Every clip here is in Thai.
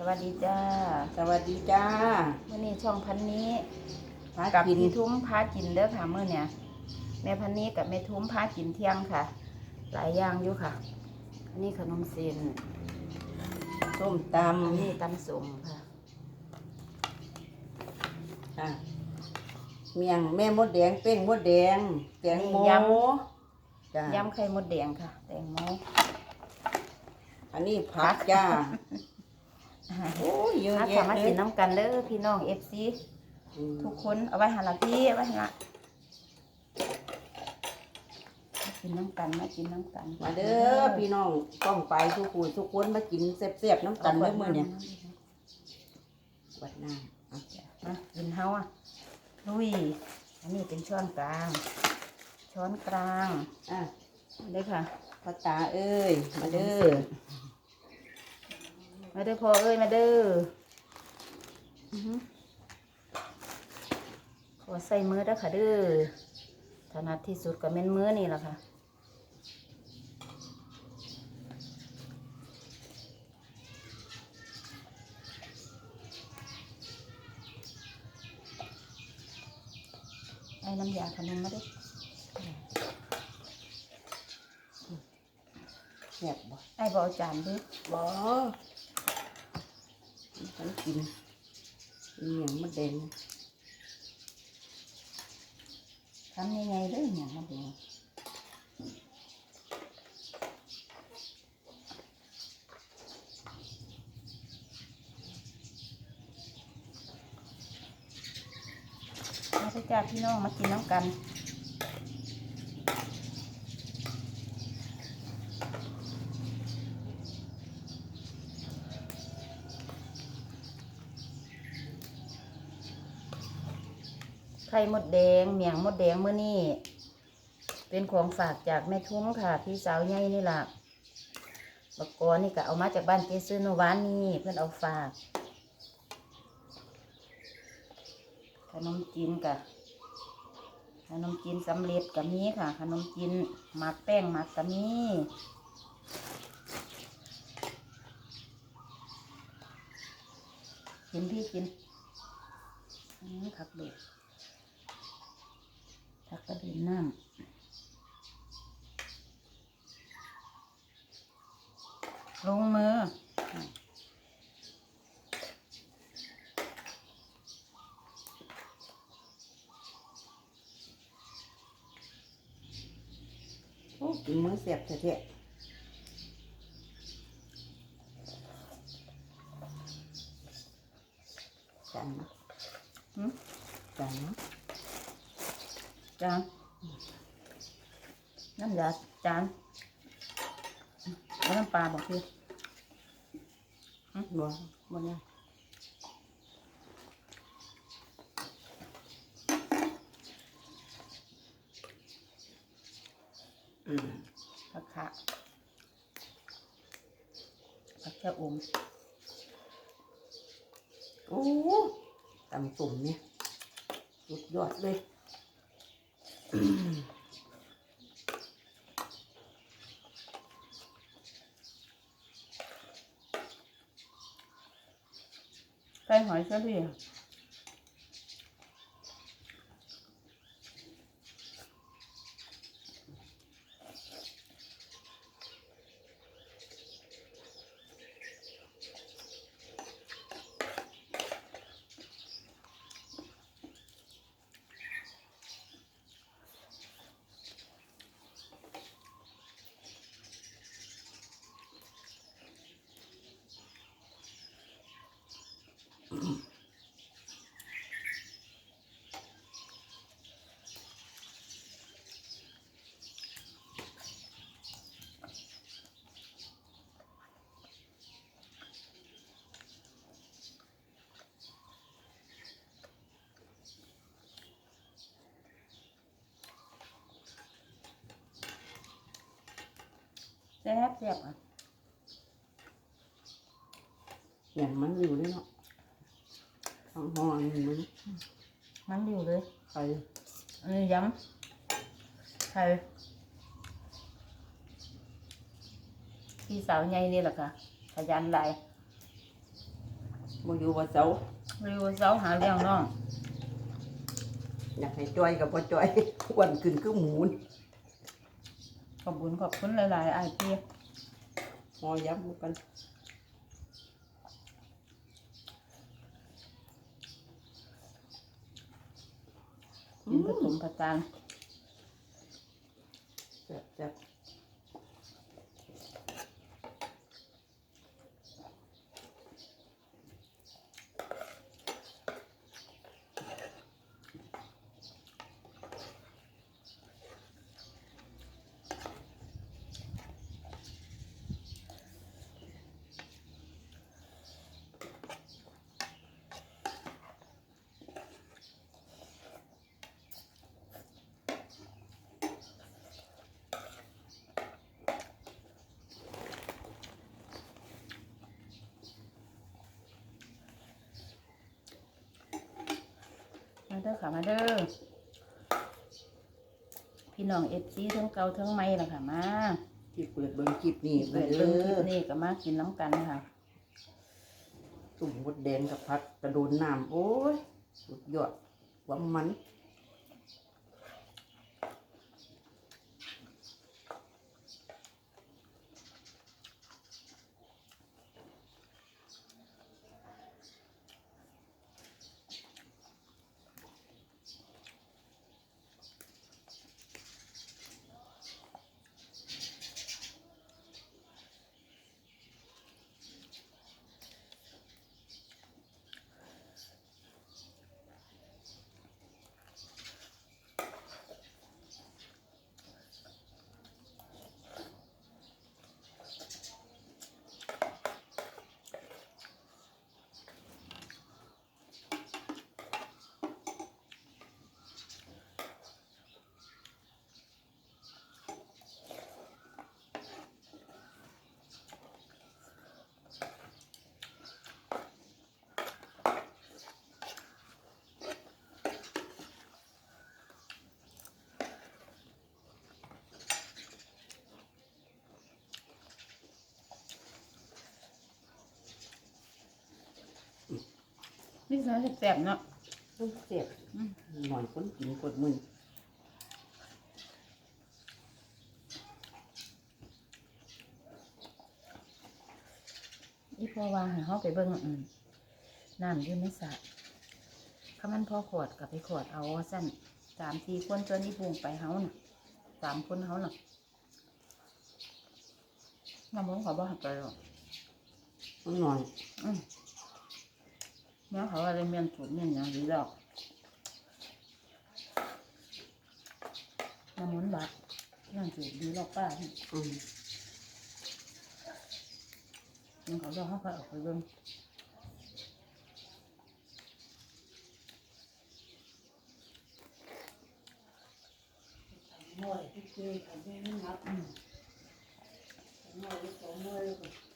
สวัสดีจ้าสวัสดีจ้าเมื่อนี้ช่องพันนี้พากับกินพี่ทุ้มพากินเด้อค่ะเมื่อเนี่ยแม่พันนี้กับแม่ทุ้มพากินเที่ยงค่ะ หลายอย่างอยู่ค่ะ อันนี้ขนมเส้นส้มตอันนี้ตำสมค่ะำค่ะเมียงแม่มดแดงเป้งมดแดงแกงโมย จ้ายำไข่มดแดงค่ะ แตงโมอันนี้ผักจ้า โอ้ยเยอะถ้าแยะสามารถเลกิยนน้ำกันเด้อพี่น้องเอฟซีอืมทุกคนเอาไว้หันละพี่เอาไว้หันละมากินน้ำกันมากินน้ำกันมาเด้อพี่น้องต้องไปทุกคนทุกคนมากินแซ่บๆน้ำกันเด้อมื้อเนี่ยวัดน้ำเอามากินเฮาอะลุยอันนี้เป็นช้อนกลาง ช้อนกลางอะเด้อค่ะพ่อตาเอ้ยมาเด้อ มาเด้อพ่อเอ้ยมาเด้ออื้อหือขอใส่มือเด้อค่ะเด้อถนัดที่สุดก็เม็นมือนี่แหละค่ะไอ้น้ำยาขนมมาเด้อแซ่บบ่ไอ้บเอาจานเด้อบ่ ฉันกินเมียงมดแดงทำยังไงด้อเนี่ยมาดูมาเด้อจ้าพี่น้องมากินน้ำกัน ไข่มดแดงเมียงมดแดงเมื่อนี่เป็นของฝากจากแม่ทุ้มค่ะ พี่สาวใหญ่นี่ล่ะบักกอนี่ก็เอามาจากบ้านเจซื้อนวานนี่เพื่อนเอาฝากขนมจีนกะขนมจีนสำเร็จกับมีค่ะ ขนมจีนหมักแป้งหมักกับมีกินพี่กินอืมผักเด็ด ผักกระเด็นน้ำลงมือ โอ้กินมือเสียบเถอะานนะ หืม จานนะ จานน้ำยาจานแล้วน้ำปลาบอกพี่ บ่บ่เนี่ยผักขะผักชะอมโอ้ตำตุ่มเนี่ยสุดยอดเลย ใส่หอยเชอรี่ ซ่บแซ่บอะอย่างมันอยู่เลยเนาะทั้งห่อนี่มันมันอยู่เลยไข่อันนี้ยำไข่พี่สาวใหญ่นี่แหละค่ะขยันหลายบ่อยู่ว่าเสารีวิวเสาหาเลี้ยงน้องอยากให้จ้อยกับบ่จ้อยอ้วนขึ้นคือหมูนข อบคุณขอบคุณหลายๆไอพี่หอย้ำกันกินผสมผสานแซ่บแเด้อค่ะมาเด้อพี่น้องเอฟซีทั้งเก่าทั้งใหม่ล่ะค่ะมาที่เปิดเบิ่งคลิปนี้เปิดเด้เบิ่งคลิอปนี้ก็มากินน้ำกันค่ะ ตุ่มมดแดงกับผักกระโดนน้ำโอ้ยสุดยอดความมัน นี่สารแสบๆเนาะต้องเสียบอืมหน่อยคนกินกดมืออีพอวางให้เขาไปเบิ่งอืมน้ำอยู่ในสระถ้ามันพอขวดกับไปขวดเอาสั้นสามสี่คนตัวนี้พุงไปเฮาน่ะสามคนเฮาน่ะน้ำมันเขาบ่หักไปหรอกมันหน่อย อืมเนื้อเขาอะไรเมียนสูตรเมียนอย่างดีดอกน้ำมันบัดนั่นสูตรดีหรอกป้าเนี่ยอืมมันเขาจะเขาก็ออกไปเบิ่งหน่อยที่เจออันนี้นับหน่อยสองหน่อย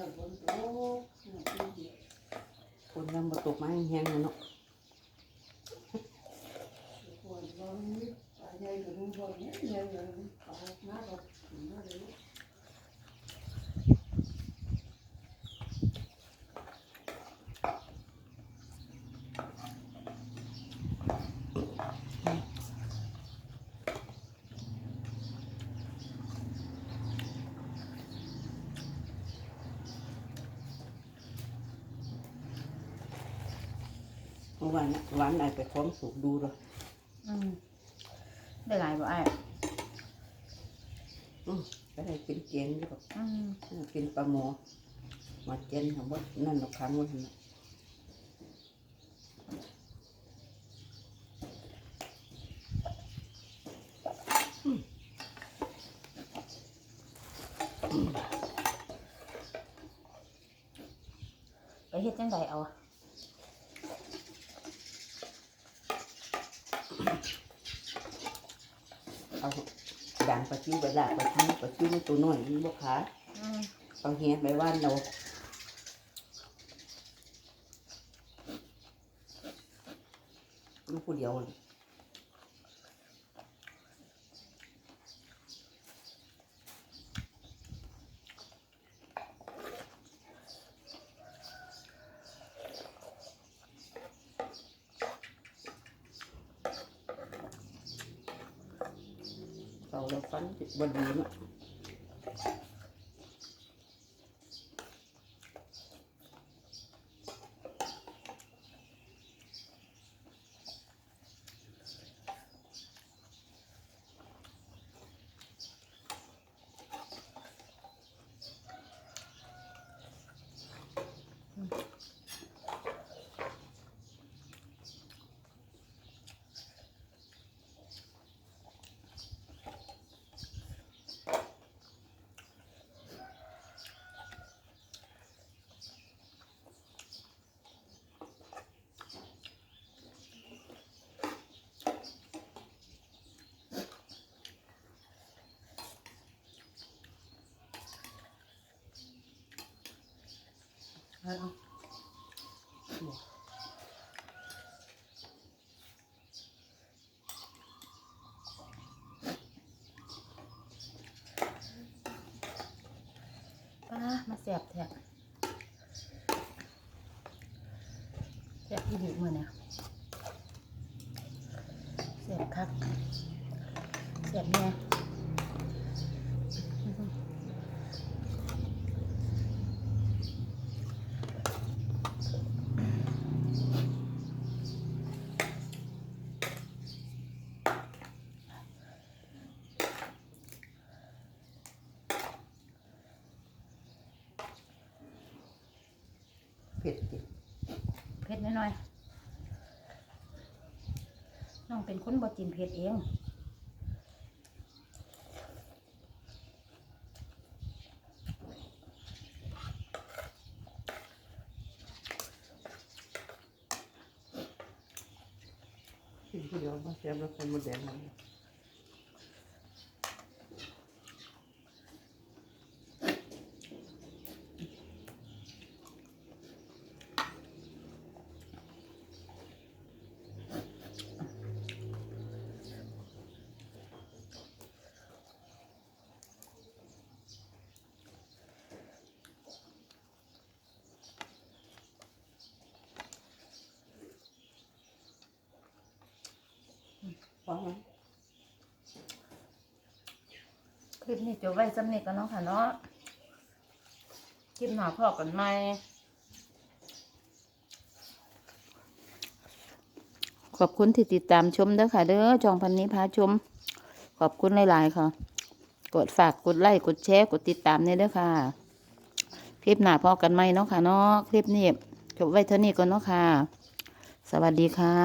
แล้วก็คนยังมาตกไม้แห้งๆเลยเนาะ เ มื่อวานน่ะหวานไหนไปคล้องสูบดูเลยอืมได้หลายบ่ไอ้ายอืมก็ได้กินเจนอยู่แบบอืมกินปลาหมอมาเจนของว่านั่นเราค้างไว้ทำไมอืมไปเฮ็ดจังไดเอาเอา ด่างปลาจิ้วไปลากปลาจิ้วปลาจิ้วมันตัวน้อยมันบกขาอืมเอาเฮียไปว่านเราลูกผู้เดียวเลย ฟัน บดี ป้ามาแสบแทะแสบที่ดีมือเนี่ยแสบคักแสบแน่ เผ็ดติเผ็ดน้อยๆน้องเป็นคนบ่กินเผ็ดเองกินผู้เดียวมาแซ่บแล้วคนมดแดงมัน พอไหมคลิปนี้จบไว้สำเนีกันเนาะค่ะเนาะ คลิปหน้าพ่อกันไหมขอบคุณที่ติดตามชมเด้อค่ะเด้อจองพันนี้พาชม ขอบคุณหลายๆค่ะ กดฝากกดไลค์กดแชร์กดติดตามเนี่ยเด้อค่ะ คลิปหน้าพอกันไหมเนาะค่ะเนาะ คลิปนี้จบไว้เท่านี้ก่อนเนาะค่ะ สวัสดีค่ะ